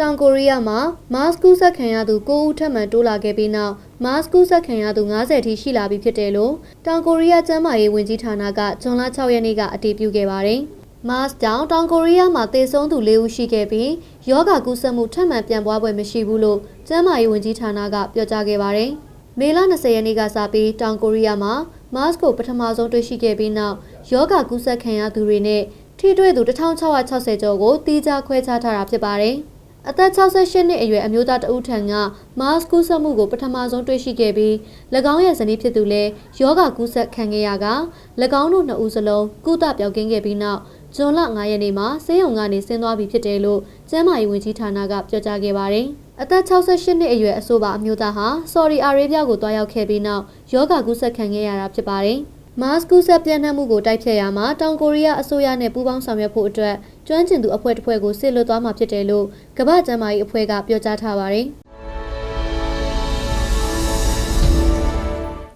တောင်ကိုရီးယားမှာမတ်ကူးဆက်ခံရသူ9ဦးထပ်မံတိုးလာခဲ့ပြီးနောက်မတ်ကူးဆက်ခံရသူ90ထိရှိလာပြီဖြစ်တယ်လို့တောင်ကိုရီးယားကျန်းမာရေးဝန်ကြီးဌာနကဇွန်လ6ရက်နေ့ကအတည်ပြုခဲ့ပါတယ်။မတ်ကြောင့်တောင်ကိုရီးယားမှာသေဆုံးသူ၄ဦးရှိခဲ့ပြီးယောဂကူးစက်မှုထပ်မံပြန်ပွားပွဲမရှိဘူးလို့ကျန်းမာရေးဝန်ကြီးဌာနကပြောကြားခဲ့ပါတယ်။မေလ20ရက်နေ့ကစပြီးတောင်ကိုရီးယားမှာမတ်ကိုပထမဆုံးတွေ့ရှိခဲ့ပြီးနောက်ယောဂကူးစက်ခံရသူတွေနဲ့ထိတွေ့သူ1660ကျော်ကိုတီးခြားခွဲခြားထားတာဖြစ်ပါတယ်။ အသက်68နှစ်အရွယ်အမျိုးသားတဦးထံကမတ်ကူးစက်မှုကိုပထမဆုံးတွေ့ရှိခဲ့ပြီး၎င်းရဲ့ဇနီးဖြစ်သူလည်းယောဂကူးစက်ခံခဲ့ရက၎င်းတို့နှစ်ဦးစလုံးကုသပြောက်ကင်းခဲ့ပြီးနောက်ဇွန်လ9ရက်နေ့မှာဆေးရုံကနေဆင်းသွားပြီဖြစ်တယ်လို့ကျန်းမာရေးဝန်ကြီးဌာနကပြောကြားခဲ့ပါတယ်။အသက်68နှစ်အရွယ်အဆိုပါအမျိုးသားဟာဆော်ဒီအာရေးဗျကိုတွားရောက်ခဲ့ပြီးနောက်ယောဂကူးစက်ခံခဲ့ရတာဖြစ်ပါတယ်။ မတ်ကူးဆက်ပြန့်နှံ့မှုကိုတိုက်ဖျက်ရမှာတောင်ကိုရီးယားအစိုးရနဲ့ပူးပေါင်းဆောင်ရွက်ဖို့အတွက်ကျွမ်းကျင်သူအဖွဲ့တစ်ဖွဲ့ကိုစစ်လွတ်သွားမှာဖြစ်တယ်လို့ကမ္ဘာ့ကျန်းမာရေးအဖွဲ့ကပြောကြားထားပါတယ်။